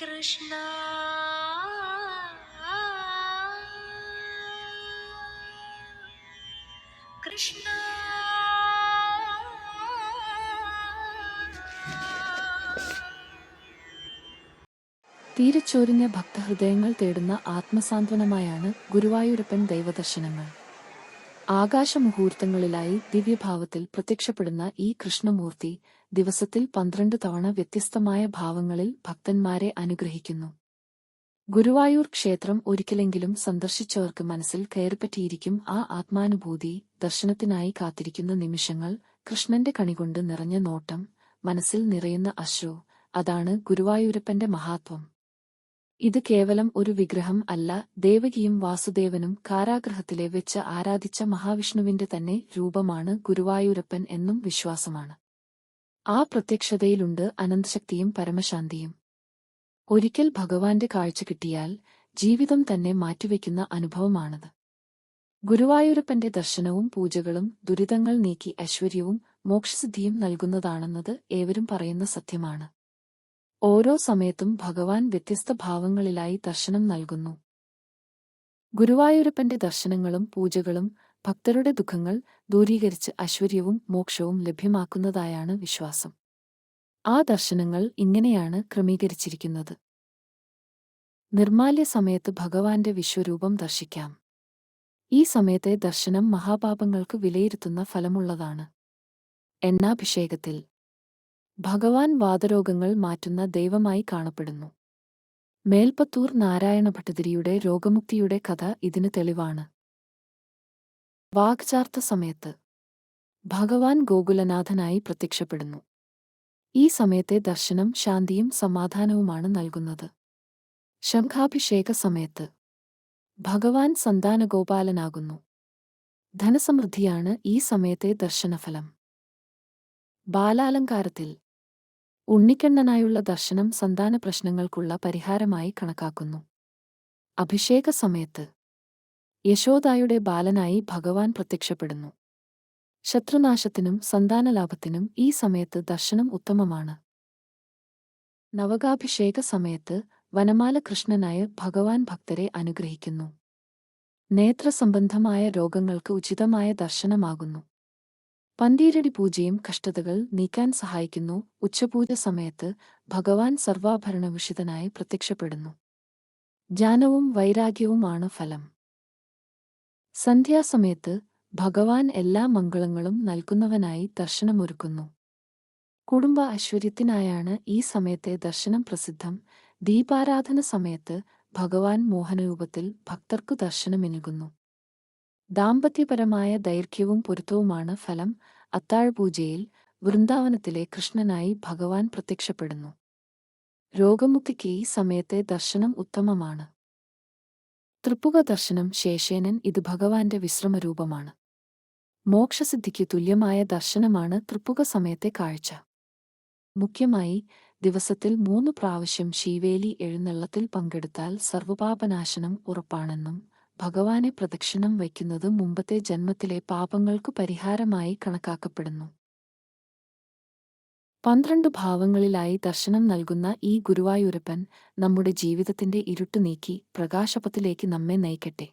കൃഷ്ണ. കൃഷ്ണ. തീരച്ചോരിഞ്ഞ ഭക്തഹൃദയങ്ങൾ തേടുന്ന ആത്മസാന്ത്വനമായാണ് ഗുരുവായൂരപ്പൻ ദൈവദർശനങ്ങൾ. ആകാശമുഹൂർത്തങ്ങളിലായി ദിവ്യഭാവത്തിൽ പ്രത്യക്ഷപ്പെടുന്ന ഈ കൃഷ്ണമൂർത്തി ദിവസത്തിൽ പന്ത്രണ്ട് തവണ വ്യത്യസ്തമായ ഭാവങ്ങളിൽ ഭക്തന്മാരെ അനുഗ്രഹിക്കുന്നു. ഗുരുവായൂർ ക്ഷേത്രം ഒരിക്കലെങ്കിലും സന്ദർശിച്ചവർക്ക് മനസ്സിൽ കയറിപ്പറ്റിയിരിക്കും ആ ആത്മാനുഭൂതി ദർശനത്തിനായി കാത്തിരിക്കുന്ന നിമിഷങ്ങൾ കൃഷ്ണന്റെ കണികൊണ്ട് നിറഞ്ഞ നോട്ടം മനസ്സിൽ നിറയുന്ന അശ്രു അതാണ് ഗുരുവായൂരപ്പന്റെ മഹാത്വം. ഇത് കേവലം ഒരു വിഗ്രഹം അല്ല ദേവകിയും വാസുദേവനും കാരാഗ്രഹത്തിലെ വെച്ച് ആരാധിച്ച മഹാവിഷ്ണുവിന്റെ തന്നെ രൂപമാണ് ഗുരുവായൂരപ്പൻ എന്നും വിശ്വാസമാണ്. ആ പ്രത്യക്ഷതയിലുണ്ട് അനന്തശക്തിയും പരമശാന്തിയും. ഒരിക്കൽ ഭഗവാന്റെ കാഴ്ച കിട്ടിയാൽ ജീവിതം തന്നെ മാറ്റിവെക്കുന്ന അനുഭവമാണത്. ഗുരുവായൂരപ്പന്റെ ദർശനവും പൂജകളും ദുരിതങ്ങൾ നീക്കി ഐശ്വര്യവും മോക്ഷസിദ്ധിയും നൽകുന്നതാണെന്നത് ഏവരും പറയുന്ന സത്യമാണ്. ഓരോ സമയത്തും ഭഗവാൻ വ്യത്യസ്ത ഭാവങ്ങളിലായി ദർശനം നൽകുന്നു. ഗുരുവായൂരപ്പന്റെ ദർശനങ്ങളും പൂജകളും ഭക്തരുടെ ദുഃഖങ്ങൾ ദൂരീകരിച്ച് ഐശ്വര്യവും മോക്ഷവും ലഭ്യമാക്കുന്നതായാണ് വിശ്വാസം. ആ ദർശനങ്ങൾ ഇങ്ങനെയാണ് ക്രമീകരിച്ചിരിക്കുന്നത്. നിർമാല്യ സമയത്ത് ഭഗവാന്റെ വിശ്വരൂപം ദർശിക്കാം. ഈ സമയത്തെ ദർശനം മഹാപാപങ്ങൾക്ക് വിലയിരുത്തുന്ന ഫലമുള്ളതാണ്. എണ്ണാഭിഷേകത്തിൽ ഭഗവാൻ വാതരോഗങ്ങൾ മാറ്റുന്ന ദൈവമായി കാണപ്പെടുന്നു. മേൽപ്പത്തൂർ നാരായണ ഭട്ടതിരിയുടെ രോഗമുക്തിയുടെ കഥ ഇതിന് തെളിവാണ്. വാക്ചാർത്ത സമയത്ത് ഭഗവാൻ ഗോകുലനാഥനായി പ്രത്യക്ഷപ്പെടുന്നു. ഈ സമയത്തെ ദർശനം ശാന്തിയും സമാധാനവുമാണ് നൽകുന്നത്. ശംഖാഭിഷേക സമയത്ത് ഭഗവാൻ സന്താനഗോപാലനാകുന്നു. ധനസമൃദ്ധിയാണ് ഈ സമയത്തെ ദർശനഫലം. ബാലാലങ്കാരത്തിൽ ഉണ്ണിക്കണ്ണനായുള്ള ദർശനം സന്താന പ്രശ്നങ്ങൾക്കുള്ള പരിഹാരമായി കണക്കാക്കുന്നു. അഭിഷേക സമയത്ത് യശോദായുടെ ബാലനായി ഭഗവാൻ പ്രത്യക്ഷപ്പെടുന്നു. ശത്രുനാശത്തിനും സന്താനലാഭത്തിനും ഈ സമയത്ത് ദർശനം ഉത്തമമാണ്. നവകാഭിഷേക സമയത്ത് വനമാല കൃഷ്ണനായ ഭഗവാൻ ഭക്തരെ അനുഗ്രഹിക്കുന്നു. നേത്രസംബന്ധമായ രോഗങ്ങൾക്ക് ഉചിതമായ ദർശനമാകുന്നു. പന്തീരടി പൂജയും കഷ്ടതകൾ നീക്കാൻ സഹായിക്കുന്നു. ഉച്ചപൂജ സമയത്ത് ഭഗവാൻ സർവാഭരണവിഷിതനായി പ്രത്യക്ഷപ്പെടുന്നു. ജ്ഞാനവും വൈരാഗ്യവുമാണ് ഫലം. സന്ധ്യാസമയത്ത് ഭഗവാൻ എല്ലാ മംഗളങ്ങളും നൽകുന്നവനായി ദർശനമൊരുക്കുന്നു. കുടുംബ ഐശ്വര്യത്തിനായാണ് ഈ സമയത്തെ ദർശനം പ്രസിദ്ധം. ദീപാരാധന സമയത്ത് ഭഗവാൻ മോഹനരൂപത്തിൽ ഭക്തർക്കു ദർശനമെനുകുന്നു ദാമ്പത്യപരമായ ദൈർഘ്യവും പൊരുത്തവുമാണ് ഫലം അത്താഴ്പൂജയിൽ വൃന്ദാവനത്തിലെ കൃഷ്ണനായി ഭഗവാൻ പ്രത്യക്ഷപ്പെടുന്നു. രോഗമുക്തിക്ക് ഈ സമയത്തെ ദർശനം ഉത്തമമാണ്. തൃപ്പുക ദർശനം ശേഷേനൻ ഇത് ഭഗവാന്റെ വിശ്രമരൂപമാണ്. മോക്ഷസിദ്ധിക്ക് തുല്യമായ ദർശനമാണ് തൃപ്പുക സമയത്തെ കാഴ്ച. മുഖ്യമായി ദിവസത്തിൽ മൂന്ന് പ്രാവശ്യം ശീവേലി എഴുന്നള്ളത്തിൽ പങ്കെടുത്താൽ സർവപാപനാശനം ഉറപ്പാണെന്നും ഭഗവാനെ പ്രദക്ഷിണം വയ്ക്കുന്നത് മുമ്പത്തെ ജന്മത്തിലെ പാപങ്ങൾക്കു പരിഹാരമായി കണക്കാക്കപ്പെടുന്നു. പന്ത്രണ്ട് ഭാവങ്ങളിലായി ദർശനം നൽകുന്ന ഈ ഗുരുവായൂരപ്പൻ നമ്മുടെ ജീവിതത്തിന്റെ ഇരുട്ടു നീക്കി പ്രകാശപത്തിലേക്ക് നമ്മെ നയിക്കട്ടെ.